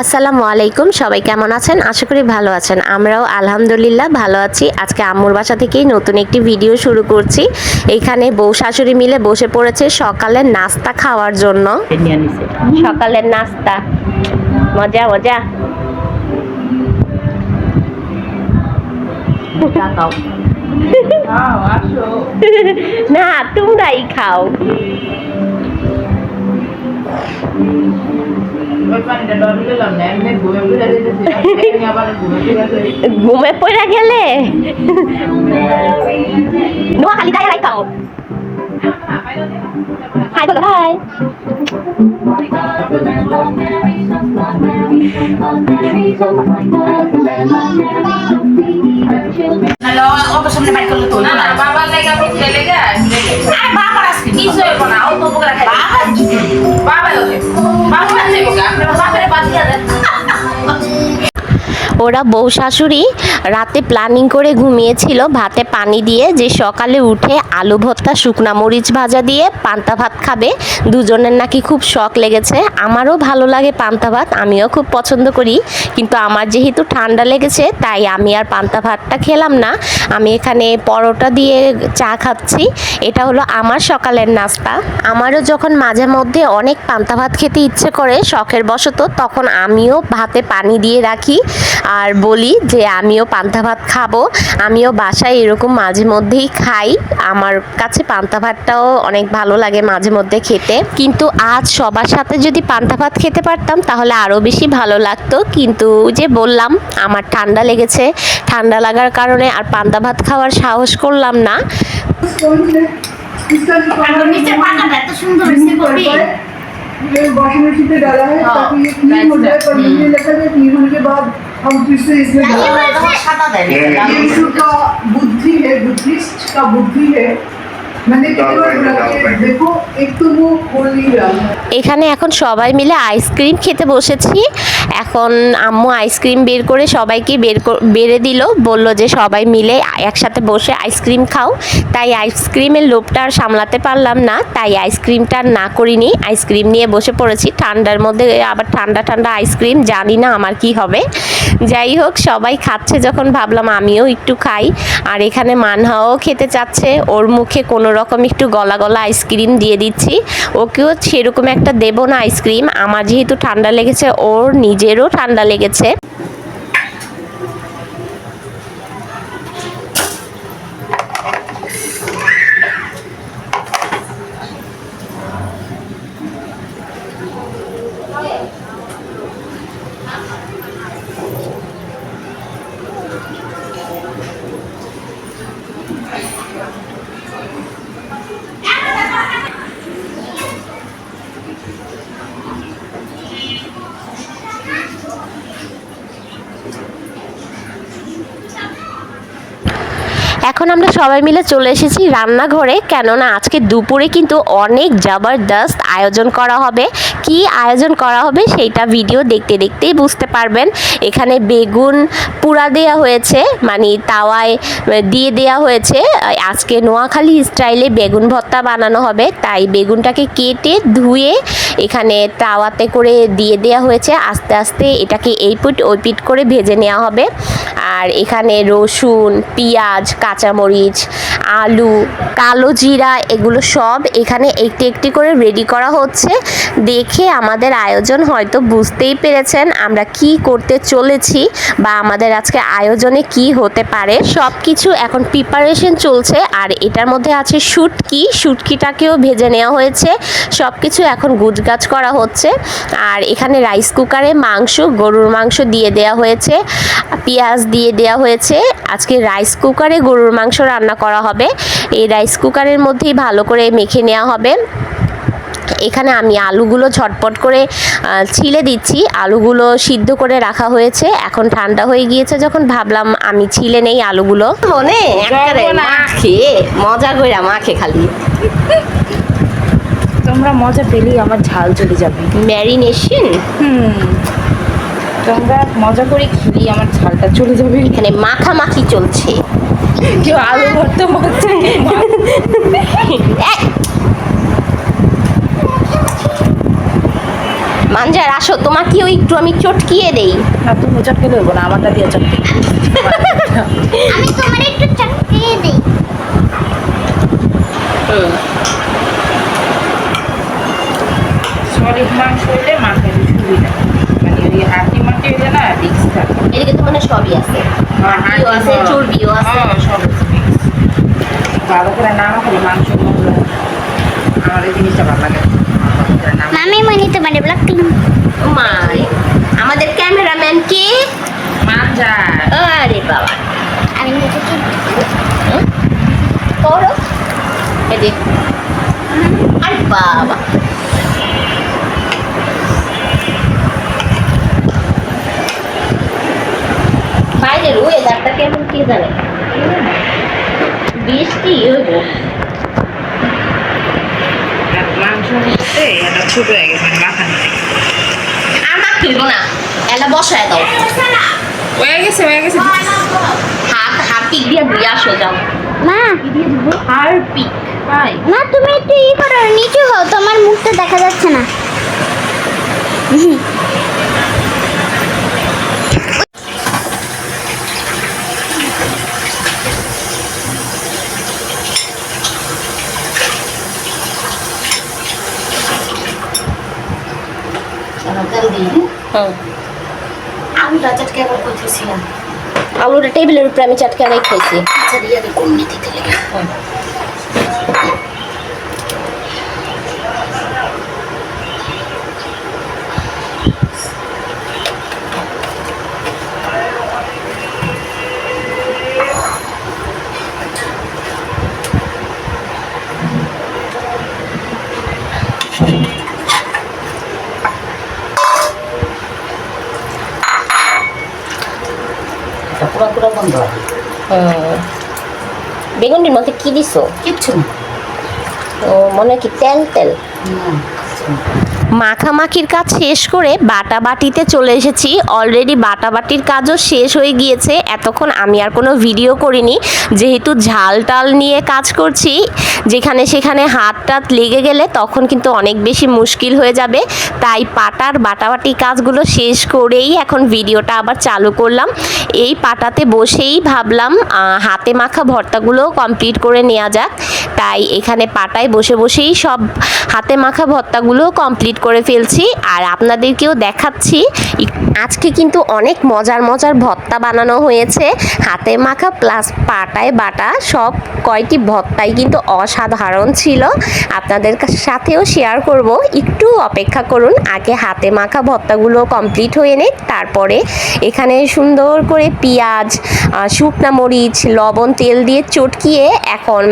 আসসালামু আলাইকুম সবাই কেমন আছেন? আশা করি ভালো আছেন। আমরাও আলহামদুলিল্লাহ ভালো আছি। আজকে আম্মুর বাসা থেকেই নতুন একটি ভিডিও শুরু করছি। এইখানে বউ শাশুড়ি মিলে বসে পড়েছে সকালের নাস্তা খাওয়ার জন্য। সকালের নাস্তা। মজা মজা। না তোমরাই খাও। ঘুমে পড়ে গেলে নোয়াখালী দাঁড়াই খাও হাই বলো হাই অত সামনে বাবা ওরা বউ শাশুড়ি রাতে প্ল্যানিং করে ঘুমিয়েছিল, ভাতে পানি দিয়ে যে সকালে উঠে আলু ভর্তা, শুকনা মরিচ ভাজা দিয়ে পান্তা ভাত খাবে, দুজনের নাকি খুব শখ লেগেছে। আমারও ভালো লাগে পান্তা ভাত, আমিও খুব পছন্দ করি। কিন্তু আমার যেহেতু ঠান্ডা লেগেছে, তাই আমি আর পান্তা ভাতটা খেলাম না। আমি এখানে পরোটা দিয়ে চা খাচ্ছি। এটা হলো আমার সকালের নাস্তা। আমারও যখন মাঝে মধ্যে অনেক পান্তা ভাত খেতে ইচ্ছে করে, শখের বশত, তখন আমিও ভাতে পানি দিয়ে রাখি। আর বলি যে আমিও পান্তা ভাত খাবো আমিও বাসায় এরকম মাঝে মধ্যেই খাই আমার কাছে পান্তা ভাতটাও অনেক ভালো লাগে মাঝে মধ্যে খেতে কিন্তু আজ সবার সাথে যদি পান্তা ভাত খেতে পারতাম তাহলে আরও বেশি ভালো লাগতো কিন্তু ওই যে বললাম আমার ঠান্ডা লেগেছে ঠান্ডা লাগার কারণে আর পান্তা ভাত খাওয়ার সাহস করলাম না इसका जो আর पानी নিচে পাকাটা এত সুন্দর হয়েছে করবি ये वॉशिंग मशीन पे डाला है हाँ, ताकि ये क्लीन हो जाए पर मुझे लगता है क्लीन होने के बाद हम फिर से इसमें डालें। তোমার সাদা দেয় ये ईश्वर का बुद्धि है बुद्धिस्ट का बुद्धि है मैंने कितनी बार बोला कि देखो एक तो वो खोल नहीं रहा है এখানে এখন সবাই মিলে আইসক্রিম খেতে বসেছি এখন আম্মু আইসক্রিম বের করে সবাইকে বের বেড়ে দিল। বলল যে সবাই মিলে একসাথে বসে আইসক্রিম খাও। তাই আইসক্রিমের লোভটা আর সামলাতে পারলাম না। তাই আইসক্রিমটা না করিনি। আইসক্রিম নিয়ে বসে পড়েছি। ঠান্ডার মধ্যে আবার ঠান্ডা ঠান্ডা আইসক্রিম জানি না আমার কি হবে। যাই হোক, সবাই খাচ্ছে যখন ভাবলাম আমিও একটু খাই। আর এখানে মানহাও খেতে চাচ্ছে। ওর মুখে কোনো রকম একটু গলা গলা আইসক্রিম দিয়ে দিচ্ছি। ওকেও সেরকম একটা দেবো না আইসক্রিম আমার যেহেতু ঠান্ডা লেগেছে, ওর নিজেরও ঠান্ডা লেগেছে। এখন আমরা সবাই মিলে চলে এসেছি রান্নাঘরে। কেননা আজকে দুপুরে কিন্তু অনেক জবরদস্ত আয়োজন করা হবে। কি আয়োজন করা হবে সেইটা ভিডিও দেখতে দেখতেই বুঝতে পারবেন। এখানে বেগুন পুরা দেয়া হয়েছে মানে তাওয়ায় দিয়ে দেয়া হয়েছে। আজকে নোয়াখালী স্টাইলে বেগুন ভর্তা বানানো হবে। তাই বেগুনটাকে কেটে ধুয়ে এখানে তাওয়াতে করে দিয়ে দেয়া হয়েছে। আস্তে আস্তে এটাকে এই পিট ওই পিট করে ভেজে নেওয়া হবে। আর এখানে রসুন, পেঁয়াজ, কাঁচামরিচ আলু, কালো জিরা এগুলো সব এখানে একটি একটি করে রেডি করা হচ্ছে। দেখে আমাদের আয়োজন হয়তো বুঝতেই পেরেছেন আমরা কি করতে চলেছি বা আমাদের আজকে আয়োজনে কি হতে পারে। সব কিছু এখন প্রিপারেশন চলছে আর এটার মধ্যে আছে শুটকি। শুটকিটাকেও ভেজে নেওয়া হয়েছে। সব কিছু এখন গুজগাছ করা হচ্ছে। আর এখানে রাইস কুকারে মাংস, গরুর মাংস দিয়ে দেওয়া হয়েছে। পেঁয়াজ দিয়ে দেওয়া হয়েছে। আজকে রাইস কুকারে গরুর মাংস রান্না করা হবে। এই রাইস কুকারের মধ্যেই ভালো করে মেখে নেওয়া হবে। এখানে আমি আলুগুলো ঝটপট করে ছিলে দিচ্ছি। আলুগুলো সিদ্ধ করে রাখা হয়েছে। এখন ঠান্ডা হয়ে গিয়েছে যখন ভাবলাম আমি ছিলে নেই আলুগুলো। মনে? মাখে। মজা করে মাখে খালি। তোমরা মজা পেলেই আমার ঝাল চলে যাবে। ম্যারিনেশন হুম। তোমরা মজা করে খেলেই আমার ঝালটা চলে যাবে। এখানে মাখামাখি চলছে। কেউ আলু ভর্তা মাখছে এক, মানজার আসো তোমাকেও একটু আমি চটকিয়ে দেই। না তুমি চটকে না আমারটা দিয়ে চটকে আমি তোমার একটু চাকরিয়ে দিই। সলিড মাংস সুবিধা। ওই মাটি হইলে না রিক্স থাকে। এদিকে তো মানে সবই আছে। হ্যাঁ, আছে। চর্বিও আছে। সব ভালো করে না মাখালে মাংস আমার এই জিনিসটা ভালো লাগে। ভালো করে না মামি মনি আমাদের ক্যামেরাম্যান কে? আরে বাবা। আমি কি করো। এদিক আরে বাবা। বাইরের ওয়েদারটা কেমন কে জানে? বৃষ্টি হইব। আর এটা ছোট হয়ে গেছে মানে আর না। এলা বসায় দাও। হয়ে গেছে হয়ে গেছে। হাত হাত পিক দিয়ে দিয়ে আসো যাও। মা। আর পিক ভাই মা তুমি একটু ই করো নিচু হও তোমার মুখটা দেখা যাচ্ছে না। আলুটা চটকে আবার করতেছিলাম আলুটা টেবিলের উপরে আমি চটকে রেখেছি পুরো পুরো বন্ধ বেগুনটির মধ্যে কি দিছো? কিচ্ছু ও মনে কি তেল তেল। মাখামাখির কাজ শেষ করে বাটা বাটিতে চলে এসেছি। অলরেডি বাটা বাটির কাজও শেষ হয়ে গিয়েছে। এতক্ষণ আমি আর কোনো ভিডিও করিনি। যেহেতু ঝাল টাল নিয়ে কাজ করছি, যেখানে সেখানে হাত টাত লেগে গেলে তখন কিন্তু অনেক বেশি মুশকিল হয়ে যাবে। তাই পাটার বাটাবাটি কাজগুলো শেষ করেই এখন ভিডিওটা আবার চালু করলাম। এই পাটাতে বসেই ভাবলাম হাতে মাখা ভর্তাগুলো কমপ্লিট করে নেওয়া যাক। তাই এখানে পাটায় বসে বসেই সব হাতে মাখা ভর্তাগুলো কমপ্লিট করে ফেলছি আর আপনাদেরকেও দেখাচ্ছি। আজকে কিন্তু অনেক মজার মজার ভর্তা বানানো হয়েছে। হাতে মাখা প্লাস পাটায় বাটা সব কয়টি ভর্তাই কিন্তু অসাধারণ ছিল। আপনাদের সাথেও শেয়ার করব। একটু অপেক্ষা করুন, আগে হাতে মাখা ভর্তাগুলো কমপ্লিট হয়ে নে তারপরে এখানে সুন্দর করে পেঁয়াজ শুকনা মরিচ, লবণ, তেল দিয়ে চটকিয়ে এখন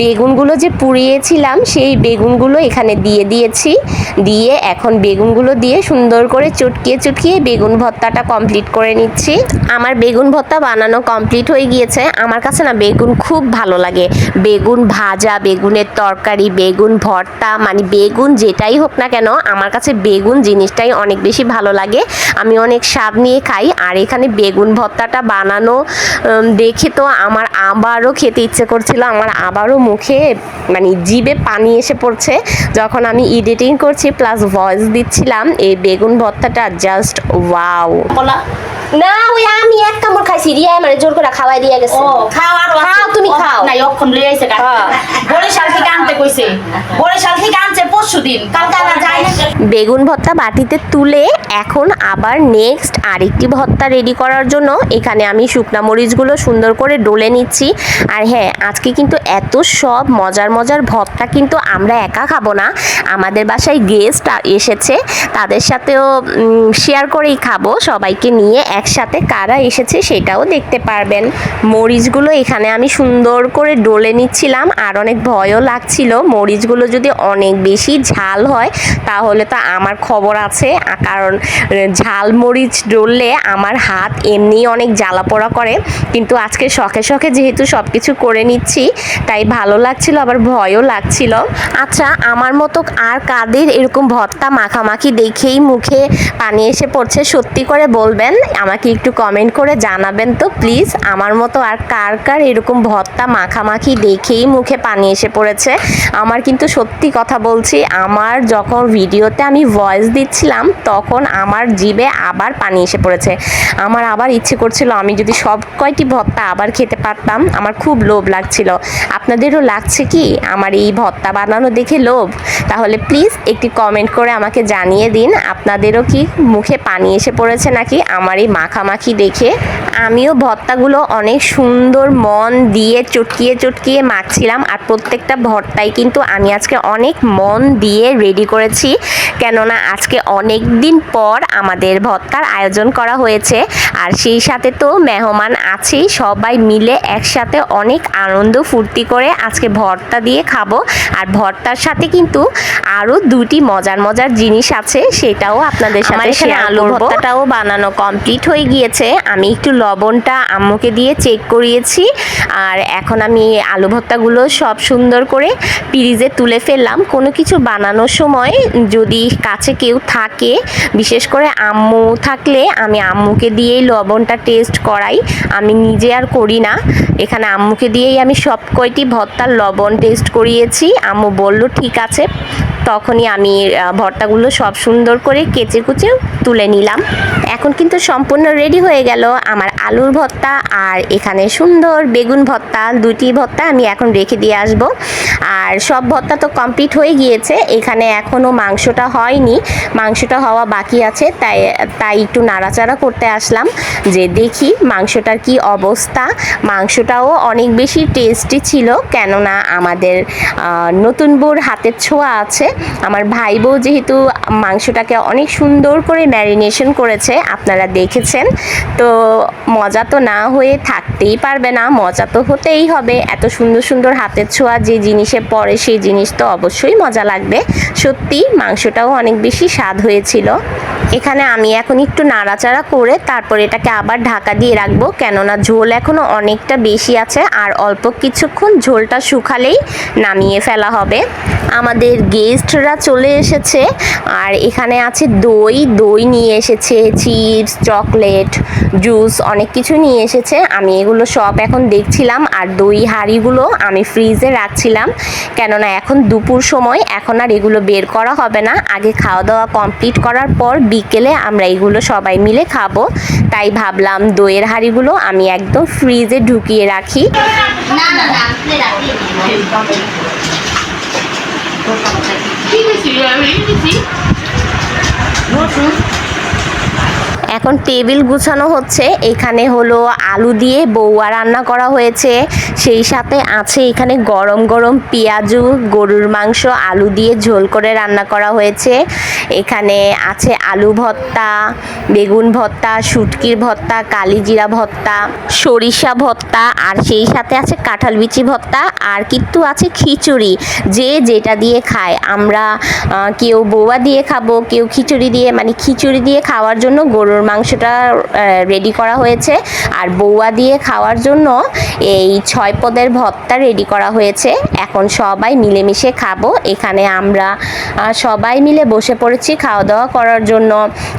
বেগুনগুলো যে পুড়িয়েছিলাম, সেই বেগুনগুলো এখানে দিয়ে দিয়েছি। দিয়ে এখন বেগুনগুলো দিয়ে সুন্দর করে চটকিয়ে চটকিয়ে বেগুন ভর্তাটা কমপ্লিট করে নিচ্ছি। আমার বেগুন ভর্তা বানানো কমপ্লিট হয়ে গিয়েছে। আমার কাছে না বেগুন খুব ভালো লাগে। বেগুন ভাজা, বেগুনের তরকারি, বেগুন ভর্তা মানে বেগুন যেটাই হোক না কেন, আমার কাছে বেগুন জিনিসটাই অনেক বেশি ভালো লাগে। আমি অনেক স্বাদ নিয়ে খাই। আর এখানে বেগুন ভর্তাটা বানানো দেখে তো আমার আবারও খেতে ইচ্ছে করছিল। আমার আবারও মুখে মানে জিভে পানি এসে পড়ছে। যখন আমি এডিটিং করছি প্লাস ভয়েস দিচ্ছিলাম এই বেগুন ভর্তাটা জাস্ট ওয়াও না ওই আমি এক কামড় খাইছি রিয়া মানে জোর করে খাওয়াই দিয়ে গেছে। ও খাও আর খাও, তুমি খাও। নাই অক্ষণ লই আইছে কাকা হ্যাঁ। বরিশাল থেকে আনতে কইছে। বরিশাল থেকে আনছে পরশু দিন কালকে আনা যায়। না বেগুন ভর্তা বাটিতে তুলে এখন আবার নেক্সট আরেকটি ভর্তা রেডি করার জন্য এখানে আমি শুকনা মরিচগুলো সুন্দর করে ডলে নিচ্ছি। আর হ্যাঁ আজকে কিন্তু এত সব মজার মজার ভর্তা কিন্তু আমরা একা খাব না। আমাদের বাসায় গেস্ট এসেছে তাদের সাথেও শেয়ার করেই খাব। সবাইকে নিয়ে একসাথে কারা এসেছে সেটাও দেখতে পারবেন। মরিচগুলো এখানে আমি সুন্দর করে ডলে নিচ্ছিলাম আর অনেক ভয়ও লাগছিল। মরিচগুলো যদি অনেক বেশি ঝাল হয় তাহলে তো আমার খবর আছে। কারণ ঝাল মরিচ ডললে আমার হাত এমনি অনেক জ্বালা পোড়া করে। কিন্তু আজকে শখে শখে যেহেতু সব কিছু করে নিচ্ছি, তাই ভালো লাগছিল, আবার ভয়ও লাগছিল। আচ্ছা আমার মতো আর কাদের এরকম ভর্তা মাখামাখি দেখেই মুখে পানি এসে পড়ছে? সত্যি করে বলবেন, আমার আমাকে একটু কমেন্ট করে জানাবেন তো প্লিজ আমার মতো আর কার কার এরকম ভর্তা মাখামাখি দেখেই মুখে পানি এসে পড়েছে? আমার কিন্তু সত্যি কথা বলছি, আমার যখন ভিডিওতে আমি ভয়েস দিচ্ছিলাম, তখন আমার জিভে আবার পানি এসে পড়েছে। আমার আবার ইচ্ছে করছিল আমি যদি সব কয়টি ভর্তা আবার খেতে পারতাম, আমার খুব লোভ লাগছিল। আপনাদেরও লাগছে কি আমার এই ভর্তা বানানো দেখে লোভ? তাহলে প্লিজ একটি কমেন্ট করে আমাকে জানিয়ে দিন, আপনাদেরও কি মুখে পানি এসে পড়েছে নাকি? আমার এই মাখামাখি দেখে আমিও ভর্তাগুলো অনেক সুন্দর মন দিয়ে চটকিয়ে চটকিয়ে মাখছিলাম আর প্রত্যেকটা ভর্তাই কিন্তু আমি আজকে অনেক মন দিয়ে রেডি করেছি। কেননা আজকে অনেক দিন পর আমাদের ভর্তার আয়োজন করা হয়েছে আর সেই সাথে তো মেহমান আছেই সবাই মিলে একসাথে অনেক আনন্দ ফুর্তি করে আজকে ভর্তা দিয়ে খাব। আর ভর্তার সাথে কিন্তু আরও দুটি মজার মজার জিনিস আছে সেটাও আপনাদের সাথে আলু ভর্তাটাও বানানো কমপ্লিট হয়ে গিয়েছে। আমি একটু লবণটা আম্মুকে দিয়ে চেক করিয়েছি। আর এখন আমি আলু ভর্তাগুলো সব সুন্দর করে পিরিজে তুলে ফেললাম। কোনো কিছু বানানোর সময় যদি কাছে কেউ থাকে, বিশেষ করে আম্মু থাকলে আমি আম্মুকে দিয়েই লবণটা টেস্ট করাই। আমি নিজে আর করি না। এখানে আম্মুকে দিয়েই আমি সব কয়টি ভর্তার লবণ টেস্ট করিয়েছি। আম্মু বলল, ঠিক আছে। তখনই আমি ভর্তাগুলো সব সুন্দর করে কেচে কুচে তুলে নিলাম। এখন কিন্তু সম্পূর্ণ রেডি হয়ে গেল আমার আলুর ভর্তা আর এখানে সুন্দর বেগুন ভর্তা দুটি ভর্তা আমি এখন রেখে দিয়ে আসব। আর সব ভর্তা তো কমপ্লিট হয়ে গিয়েছে, এখানে এখনও মাংসটা হয়নি, মাংসটা হওয়া বাকি আছে, তাই তাই একটু নাড়াচাড়া করতে আসলাম যে দেখি মাংসটার কি অবস্থা। মাংসটাও অনেক বেশি টেস্টি ছিল, কেননা আমাদের নতুন বউর হাতের ছোঁয়া আছে আমার ভাই বউ যেহেতু মাংসটাকে অনেক সুন্দর করে ম্যারিনেশন করেছে, আপনারা দেখেছেন। তো মজা তো না হয়ে থাকতেই পারবে না, মজা তো হতেই হবে। এত সুন্দর সুন্দর হাতের ছোঁয়া, যে জিনিসে পড়ে সেই জিনিস তো অবশ্যই মজা লাগবে। সত্যি, মাংসটাও অনেক বেশি স্বাদ হয়েছিল। এখানে আমি এখন একটু নাড়াচাড়া করে তারপর এটাকে আবার ঢাকা দিয়ে রাখব। কেননা ঝোল এখনও অনেকটা বেশি আছে আর অল্প কিছুক্ষণ ঝোলটা শুকালেই নামিয়ে ফেলা হবে। আমাদের গেস্টরা চলে এসেছে আর এখানে আছে দই। দই নিয়ে এসেছে, চিপস, চকলেট, জুস অনেক কিছু নিয়ে এসেছে। আমি এগুলো সব এখন দেখছিলাম আর দই হাঁড়িগুলো আমি ফ্রিজে রাখছিলাম। কেননা এখন দুপুর সময়, এখন আর এগুলো বের করা হবে না। আগে খাওয়া দাওয়া কমপ্লিট করার পর বিকেলে আমরা এগুলো সবাই মিলে খাব। তাই ভাবলাম দইয়ের হাঁড়িগুলো আমি একদম ফ্রিজে ঢুকিয়ে রাখি। আপনি রাখলে এখন টেবিল গুছানো হচ্ছে। এখানে হলো আলু দিয়ে বৌয়া রান্না করা হয়েছে। সেই সাথে আছে এখানে গরম গরম পেঁয়াজু, গরুর মাংস, আলু দিয়ে ঝোল করে রান্না করা হয়েছে। এখানে আছে আলু ভর্তা, বেগুন ভর্তা, শুটকির ভর্তা, কালিজিরা ভর্তা, সরিষা ভর্তা, আর সেই সাথে আছে কাঁঠাল বিচি ভর্তা, আর কিন্তু আছে খিচুড়ি। যে যেটা দিয়ে খায়। আমরা কেউ বৌয়া দিয়ে খাব, কেউ খিচুড়ি দিয়ে মানে খিচুড়ি দিয়ে খাওয়ার জন্য গরুর মাংসটা রেডি করা হয়েছে। আর বৌয়া দিয়ে খাওয়ার জন্য এই ছয় পদের ভর্তা রেডি করা হয়েছে। এখন সবাই মিলেমিশে খাব। এখানে আমরা সবাই মিলে বসে পড়েছি খাওয়া দাওয়া করার জন্য।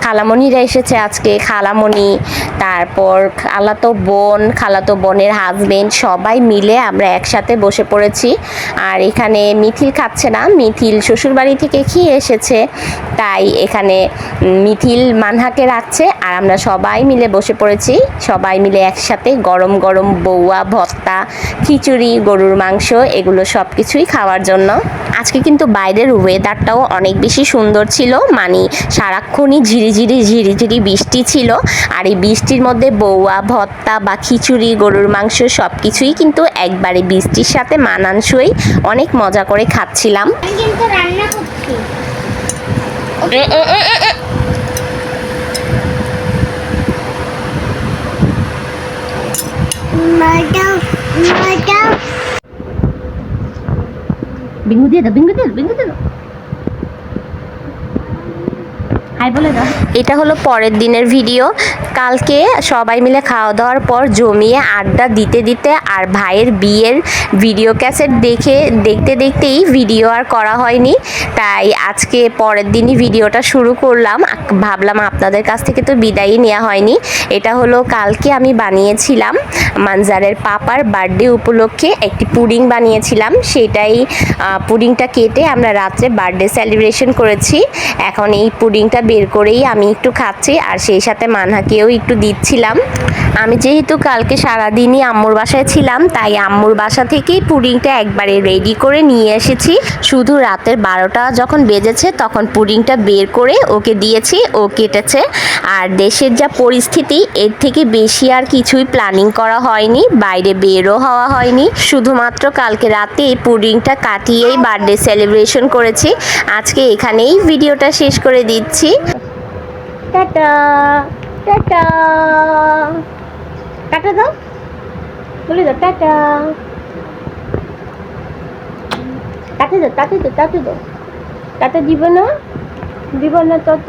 খালামণিরা এসেছে আজকে। খালামণি, তারপর খালাতো বোন, খালাতো বোনের হাজবেন্ড সবাই মিলে আমরা একসাথে বসে পড়েছি। আর এখানে মিথিল খাচ্ছে না। মিথিল শ্বশুরবাড়ি থেকে খেয়ে এসেছে। তাই এখানে মিথিল মানহাকে রাখছে। আর আমরা সবাই মিলে বসে পড়েছি। সবাই মিলে একসাথে গরম গরম বৌয়া ভত্তা খিচুড়ি গরুর মাংস এগুলো সব কিছুই খাওয়ার জন্য। আজকে কিন্তু বাইরের ওয়েদারটাও অনেক বেশি সুন্দর ছিল। মানে সারাক্ষণই ঝিরিঝিরি ঝিরিঝিরি বৃষ্টি ছিল। আর এই বৃষ্টির মধ্যে বৌয়া ভত্তা বা খিচুড়ি গরুর মাংস সব কিছুই কিন্তু একবারে বৃষ্টির সাথে মানানসই অনেক মজা করে খাচ্ছিলাম। কিন্তু রান্না করছি। মাটাও মাটাও বিঙ্গু দিয়ে দাও বিঙ্গু দিয়ে দাও বিঙ্গু দিয়ে দাও হাই বলে দাও এটা হলো পরের দিনের ভিডিও। কালকে সবাই মিলে খাওয়া দাওয়ার পর জমিয়ে আড্ডা দিতে দিতে আর ভাইয়ের বিয়ের ভিডিও ক্যাসেট দেখে, দেখতে দেখতেই ভিডিও আর করা হয়নি। তাই আজকে পরের দিনই ভিডিওটা শুরু করলাম। ভাবলাম আপনাদের কাছ থেকে তো বিদায়ই নেওয়া হয়নি। এটা হলো কালকে আমি বানিয়েছিলাম মানজারের পাপার বার্থডে উপলক্ষে একটি পুডিং বানিয়েছিলাম। সেটাই পুডিংটা কেটে আমরা রাত্রে বার্থডে সেলিব্রেশন করেছি। এখন এই পুডিংটা বের করেই আমি একটু খাচ্ছি, আর সেই সাথে মানহাকেও একটু দিচ্ছিলাম। আমি যেহেতু কালকে সারাদিনই আম্মুর বাসায় ছিলাম, তাই আম্মুর বাসা থেকেই পুডিংটা একবারে রেডি করে নিয়ে এসেছি। শুধু রাতের বারোটা যখন বেজেছে, তখন পুডিংটা বের করে ওকে দিয়েছি, ও কেটেছে। আর দেশের যা পরিস্থিতি, এর থেকে বেশি আর কিছুই প্ল্যানিং করা হয়নি, বাইরে বেরও হওয়া হয়নি। শুধুমাত্র কালকে রাতে এই পুডিংটা কাটিয়েই বার্থডে সেলিব্রেশন করেছি। আজকে এখানেই ভিডিওটা শেষ করে দিচ্ছি। Tata tata. টাটা দাও। বলে দাও, টাটা। টাটা দাও টাটা দাও তাকে দাও। টাটা দিব না? দিব না তত